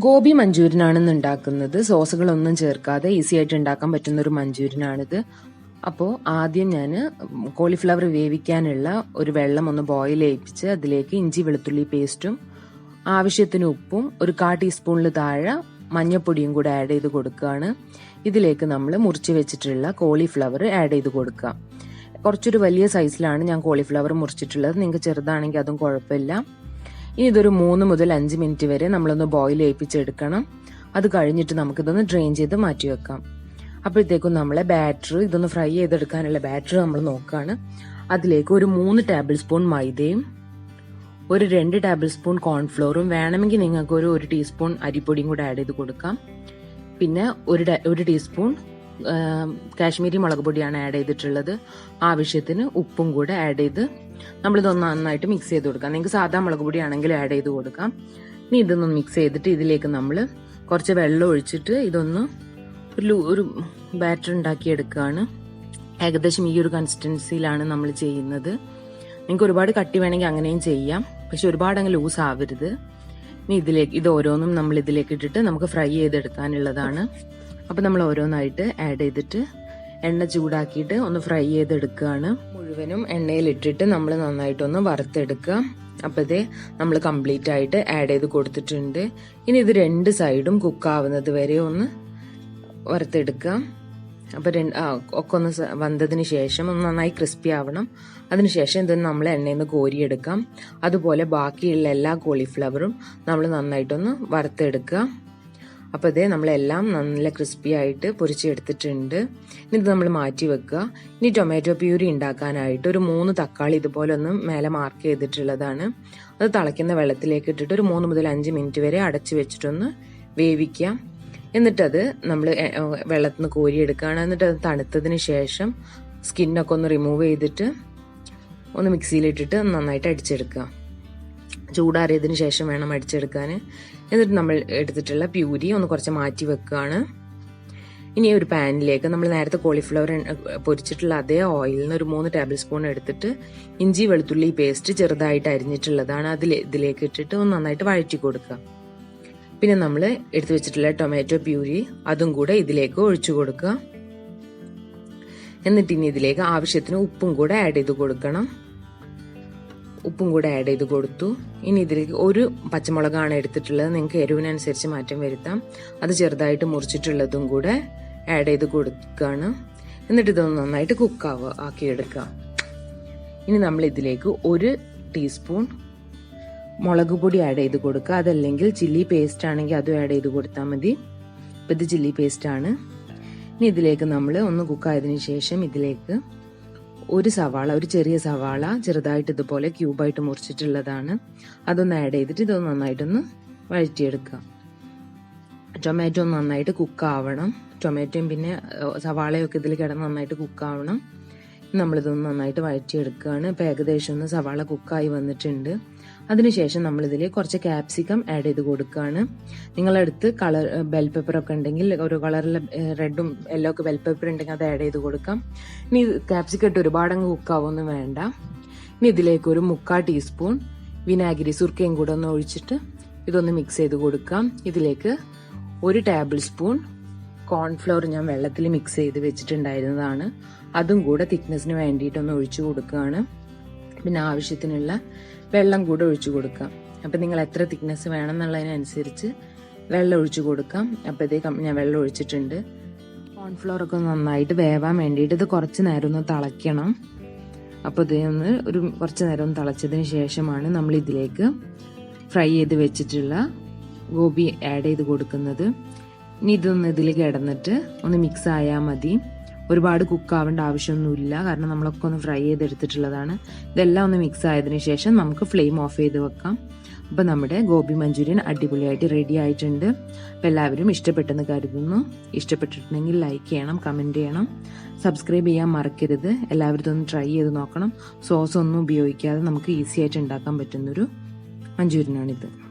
ഗോബി മഞ്ചൂരിയനാണ് ഇന്ന് ഉണ്ടാക്കുന്നത് സോസുകളൊന്നും ചേർക്കാതെ ഈസി ആയിട്ട് ഉണ്ടാക്കാൻ പറ്റുന്ന ഒരു മഞ്ചൂരിയനാണിത് അപ്പോൾ ആദ്യം ഞാൻ കോളിഫ്ലവർ വേവിക്കാനുള്ള ഒരു വെള്ളം ഒന്ന് ബോയിൽ ചെയ്യിപ്പിച്ച് അതിലേക്ക് ഇഞ്ചി വെളുത്തുള്ളി പേസ്റ്റും ആവശ്യത്തിന് ഉപ്പും ഒരു കാ ടീസ്പൂണിൽ താഴെ മഞ്ഞപ്പൊടിയും കൂടെ ആഡ് ചെയ്ത് കൊടുക്കുകയാണ്. ഇതിലേക്ക് നമ്മൾ മുറിച്ച് വെച്ചിട്ടുള്ള കോളിഫ്ലവർ ആഡ് ചെയ്ത് കൊടുക്കുക. കുറച്ചൊരു വലിയ സൈസിലാണ് ഞാൻ കോളിഫ്ലവർ മുറിച്ചിട്ടുള്ളത്. നിങ്ങൾക്ക് ചെറുതാണെങ്കിൽ അതും കുഴപ്പമില്ല. ഇനി ഇതൊരു മൂന്ന് മുതൽ അഞ്ച് മിനിറ്റ് വരെ നമ്മളൊന്ന് ബോയിൽ ഏൽപ്പിച്ചെടുക്കണം അത് കഴിഞ്ഞിട്ട് നമുക്കിതൊന്ന് ഡ്രെയിൻ ചെയ്ത് മാറ്റി വെക്കാം. അപ്പോഴത്തേക്കും നമ്മളെ ബാറ്റർ ഇതൊന്ന് ഫ്രൈ ചെയ്തെടുക്കാനുള്ള ബാറ്റർ നമ്മൾ നോക്കുകയാണ്. അതിലേക്ക് ഒരു മൂന്ന് ടേബിൾ സ്പൂൺ മൈദയും ഒരു രണ്ട് ടേബിൾ സ്പൂൺ കോൺഫ്ലോറും വേണമെങ്കിൽ നിങ്ങൾക്ക് ഒരു ഒരു ടീസ്പൂൺ അരിപ്പൊടിയും കൂടെ ആഡ് ചെയ്ത് കൊടുക്കാം. പിന്നെ ഒരു ഒരു ടീസ്പൂൺ കാശ്മീരി മുളക് പൊടിയാണ് ആഡ് ചെയ്തിട്ടുള്ളത്. ആവശ്യത്തിന് ഉപ്പും കൂടെ ആഡ് ചെയ്ത് നമ്മളിതൊന്ന് നന്നായിട്ട് മിക്സ് ചെയ്ത് കൊടുക്കാം. നിങ്ങൾക്ക് സാധാ മുളക് പൊടിയാണെങ്കിൽ ആഡ് ചെയ്ത് കൊടുക്കാം. ഇനി ഇതൊന്ന് മിക്സ് ചെയ്തിട്ട് ഇതിലേക്ക് നമ്മൾ കുറച്ച് വെള്ളം ഒഴിച്ചിട്ട് ഇതൊന്ന് ഒരു ഒരു ബാറ്റർ ഉണ്ടാക്കി എടുക്കുകയാണ് ഏകദേശം ഈ ഒരു കൺസിസ്റ്റൻസിയിലാണ് നമ്മൾ ചെയ്യുന്നത്. നിങ്ങൾക്ക് ഒരുപാട് കട്ടി വേണമെങ്കിൽ അങ്ങനെയും ചെയ്യാം. പക്ഷെ ഒരുപാട് അങ്ങ് ലൂസ് ആവരുത്. ഇനി ഇതിലേക്ക് ഇത് ഓരോന്നും നമ്മൾ ഇതിലേക്ക് ഇട്ടിട്ട് നമുക്ക് ഫ്രൈ ചെയ്തെടുക്കാനുള്ളതാണ്. അപ്പം നമ്മൾ ഓരോന്നായിട്ട് ആഡ് ചെയ്തിട്ട് എണ്ണ ചൂടാക്കിയിട്ട് ഒന്ന് ഫ്രൈ ചെയ്തെടുക്കുകയാണ്. മുഴുവനും എണ്ണയിലിട്ടിട്ട് നമ്മൾ നന്നായിട്ടൊന്ന് വറുത്തെടുക്കുക. അപ്പോൾ ഇതേ നമ്മൾ കംപ്ലീറ്റ് ആയിട്ട് ആഡ് ചെയ്ത് കൊടുത്തിട്ടുണ്ട്. ഇനി ഇത് രണ്ട് സൈഡും കുക്കാവുന്നത് വരെ ഒന്ന് വറുത്തെടുക്കുക. അപ്പോൾ രണ്ട് ഒക്കെ ഒന്ന് വന്നതിന് ശേഷം ഒന്ന് നന്നായി ക്രിസ്പി ആവണം. അതിനുശേഷം ഇത് നമ്മൾ എണ്ണയിൽ നിന്ന് കോരിയെടുക്കാം. അതുപോലെ ബാക്കിയുള്ള എല്ലാ കോളിഫ്ലവറും നമ്മൾ നന്നായിട്ടൊന്ന് വറുത്തെടുക്കുക. അപ്പോൾ ഇതേ നമ്മളെല്ലാം നല്ല ക്രിസ്പി ആയിട്ട് പൊരിച്ചെടുത്തിട്ടുണ്ട്. ഇനി ഇത് നമ്മൾ മാറ്റി വെക്കുക. ഇനി ടൊമാറ്റോ പ്യൂരി ഉണ്ടാക്കാനായിട്ട് ഒരു മൂന്ന് തക്കാളി ഇതുപോലെ ഒന്ന് മേലെ മാർക്ക് ചെയ്തിട്ടുള്ളതാണ്. അത് തിളയ്ക്കുന്ന വെള്ളത്തിലേക്ക് ഇട്ടിട്ട് ഒരു മൂന്ന് മുതൽ അഞ്ച് മിനിറ്റ് വരെ അടച്ചു വെച്ചിട്ടൊന്ന് വേവിക്കാം എന്നിട്ടത് നമ്മൾ വെള്ളത്തിൽ നിന്ന് കോരിയെടുക്കുകയാണ്. എന്നിട്ട് അത് തണുത്തതിന് ശേഷം സ്കിന്നൊക്കെ ഒന്ന് റിമൂവ് ചെയ്തിട്ട് ഒന്ന് മിക്സിയിലിട്ടിട്ട് നന്നായിട്ട് അടിച്ചെടുക്കുക. ചൂടാറിയതിന് ശേഷം വേണം അടിച്ചെടുക്കാൻ. എന്നിട്ട് നമ്മൾ എടുത്തിട്ടുള്ള പ്യൂരി ഒന്ന് കുറച്ച് മാറ്റി വെക്കുകയാണ് ഇനി ഒരു പാനിലേക്ക് നമ്മൾ നേരത്തെ കോളിഫ്ലവർ പൊരിച്ചിട്ടുള്ള അതേ ഓയിലിൽ നിന്ന് ഒരു മൂന്ന് ടേബിൾ സ്പൂൺ എടുത്തിട്ട് ഇഞ്ചി വെളുത്തുള്ളി പേസ്റ്റ് ചെറുതായിട്ട് അരിഞ്ഞിട്ടുള്ളതാണ് അതിൽ ഇതിലേക്ക് ഇട്ടിട്ട് ഒന്ന് നന്നായിട്ട് വഴറ്റി കൊടുക്കുക. പിന്നെ നമ്മൾ എടുത്തു വെച്ചിട്ടുള്ള ടൊമാറ്റോ പ്യൂരി അതും കൂടെ ഇതിലേക്ക് ഒഴിച്ചു കൊടുക്കുക. എന്നിട്ട് ഇനി ഇതിലേക്ക് ആവശ്യത്തിന് ഉപ്പും കൂടെ ആഡ് ചെയ്ത് കൊടുക്കണം. ഉപ്പും കൂടെ ആഡ് ചെയ്ത് കൊടുത്തു. ഇനി ഇതിലേക്ക് ഒരു പച്ചമുളകാണ് എടുത്തിട്ടുള്ളത്. നിങ്ങൾക്ക് എരിവിനനുസരിച്ച് മാറ്റം വരുത്താം. അത് ചെറുതായിട്ട് മുറിച്ചിട്ടുള്ളതും കൂടെ ആഡ് ചെയ്ത് കൊടുക്കുകയാണ്. എന്നിട്ട് ഇതൊന്ന് നന്നായിട്ട് കുക്കാവ് ആക്കിയെടുക്കുക ഇനി നമ്മൾ ഇതിലേക്ക് ഒരു ടീസ്പൂൺ മുളക് പൊടി ആഡ് ചെയ്ത് കൊടുക്കുക. അതല്ലെങ്കിൽ ചില്ലി പേസ്റ്റ് ആണെങ്കിൽ അതും ആഡ് ചെയ്ത് കൊടുത്താൽ മതി. ഇപ്പം ഇത് ചില്ലി പേസ്റ്റ് ആണ്. ഇനി ഇതിലേക്ക് നമ്മൾ ഒന്ന് കുക്കായതിനു ശേഷം ഇതിലേക്ക് ഒരു സവാള ഒരു ചെറിയ സവാള ചെറുതായിട്ട് ഇതുപോലെ ക്യൂബായിട്ട് മുറിച്ചിട്ടുള്ളതാണ്. അതൊന്ന് ആഡ് ചെയ്തിട്ട് ഇതൊന്ന് നന്നായിട്ടൊന്ന് വഴറ്റിയെടുക്കുക. ടൊമാറ്റോ നന്നായിട്ട് കുക്കാവണം ടൊമാറ്റോയും പിന്നെ സവാളയൊക്കെ ഇതിൽ കിടന്ന് നന്നായിട്ട് കുക്കാവണം നമ്മളിതൊന്ന് നന്നായിട്ട് വഴറ്റിയെടുക്കുകയാണ്. ഇപ്പം ഏകദേശം ഒന്ന് സവാള കുക്കായി വന്നിട്ടുണ്ട്. അതിനുശേഷം നമ്മളിതിൽ കുറച്ച് ക്യാപ്സിക്കം ആഡ് ചെയ്ത് കൊടുക്കുകയാണ്. നിങ്ങളടുത്ത് കളർ ബെൽ പെപ്പർ ഒക്കെ ഉണ്ടെങ്കിൽ ഒരു കളറിൽ റെഡും യെല്ലോ ഒക്കെ ബെൽ പേപ്പർ ഉണ്ടെങ്കിൽ അത് ആഡ് ചെയ്ത് കൊടുക്കാം. ഇനി ക്യാപ്സിക്കം ഇട്ട് ഒരുപാട് അങ്ങ് കുക്കാവൊന്നും വേണ്ട. ഇനി ഇതിലേക്ക് ഒരു മുക്കാൽ ടീസ്പൂൺ വിനാഗിരി സുർക്കയും കൂടെ ഒന്ന് ഒഴിച്ചിട്ട് ഇതൊന്ന് മിക്സ് ചെയ്ത് കൊടുക്കാം. ഇതിലേക്ക് ഒരു ടേബിൾ സ്പൂൺ കോൺഫ്ലോർ ഞാൻ വെള്ളത്തിൽ മിക്സ് ചെയ്ത് വെച്ചിട്ടുണ്ടായിരുന്നതാണ്. അതും കൂടെ തിക്നെസ്സിന് വേണ്ടിയിട്ടൊന്ന് ഒഴിച്ചു കൊടുക്കുകയാണ്. പിന്നെ ആവശ്യത്തിനുള്ള വെള്ളം കൂടെ ഒഴിച്ചു കൊടുക്കാം. അപ്പം നിങ്ങൾ എത്ര തിക്നെസ് വേണം എന്നുള്ളതിനനുസരിച്ച് വെള്ളം ഒഴിച്ചു കൊടുക്കാം. അപ്പോഴത്തേക്കും ഞാൻ വെള്ളം ഒഴിച്ചിട്ടുണ്ട്. കോൺഫ്ലോർ ഒക്കെ നന്നായിട്ട് വേവാൻ വേണ്ടിയിട്ട് ഇത് കുറച്ച് നേരം ഒന്ന് തിളയ്ക്കണം. അപ്പോൾ ഇതൊന്ന് ഒരു കുറച്ച് നേരം ഒന്ന് തിളച്ചതിന് ശേഷമാണ് നമ്മൾ ഇതിലേക്ക് ഫ്രൈ ചെയ്ത് വെച്ചിട്ടുള്ള ഗോബി ആഡ് ചെയ്ത് കൊടുക്കുന്നത്. ഇനി ഇതൊന്ന് ഇതിൽ കിടന്നിട്ട് ഒന്ന് മിക്സ് ആയാൽ മതി. ഒരുപാട് കുക്ക് ആവേണ്ട ആവശ്യമൊന്നുമില്ല. കാരണം നമ്മളൊക്കെ ഒന്ന് ഫ്രൈ ചെയ്തെടുത്തിട്ടുള്ളതാണ്. ഇതെല്ലാം ഒന്ന് മിക്സ് ആയതിനു ശേഷം നമുക്ക് ഫ്ലെയിം ഓഫ് ചെയ്ത് വെക്കാം. അപ്പം നമ്മുടെ ഗോപി മഞ്ചൂരിയൻ അടിപൊളിയായിട്ട് റെഡി ആയിട്ടുണ്ട്. അപ്പം എല്ലാവരും ഇഷ്ടപ്പെട്ടെന്ന് കരുതുന്നു. ഇഷ്ടപ്പെട്ടിട്ടുണ്ടെങ്കിൽ ലൈക്ക് ചെയ്യണം കമന്റ് ചെയ്യണം. സബ്സ്ക്രൈബ് ചെയ്യാൻ മറക്കരുത്. എല്ലാവരും ഇതൊന്ന് ട്രൈ ചെയ്ത് നോക്കണം. സോസ് ഒന്നും ഉപയോഗിക്കാതെ നമുക്ക് ഈസി ആയിട്ട് ഉണ്ടാക്കാൻ പറ്റുന്നൊരു മഞ്ചൂരിയനാണിത്.